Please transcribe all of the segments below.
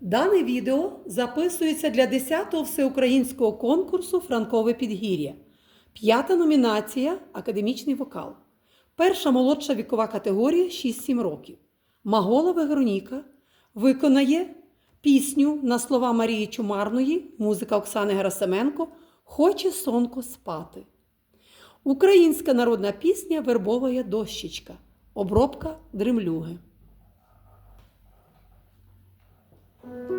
Дане відео записується для 10-го всеукраїнського конкурсу Франкове підгір'я. П'ята номінація Академічний вокал. Перша молодша вікова категорія 6-7 років. Магола Вегроніка виконає пісню на слова Марії Чумарної, музика Оксани Герасименко Хоче сонко спати. Українська народна пісня Вербовая дощечка. Обробка дремлюги. Thank you.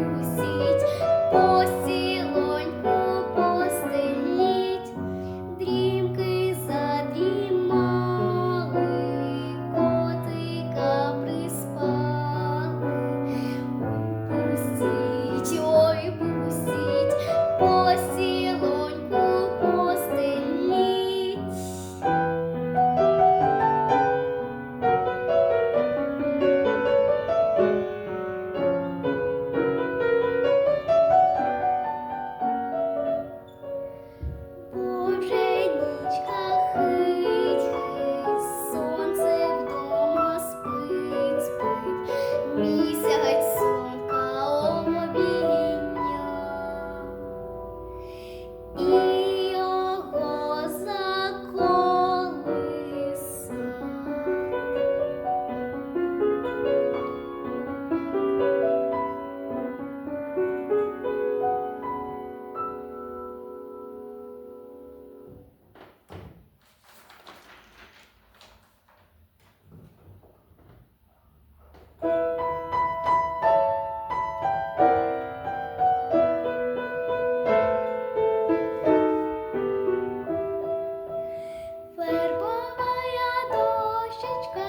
you. щічка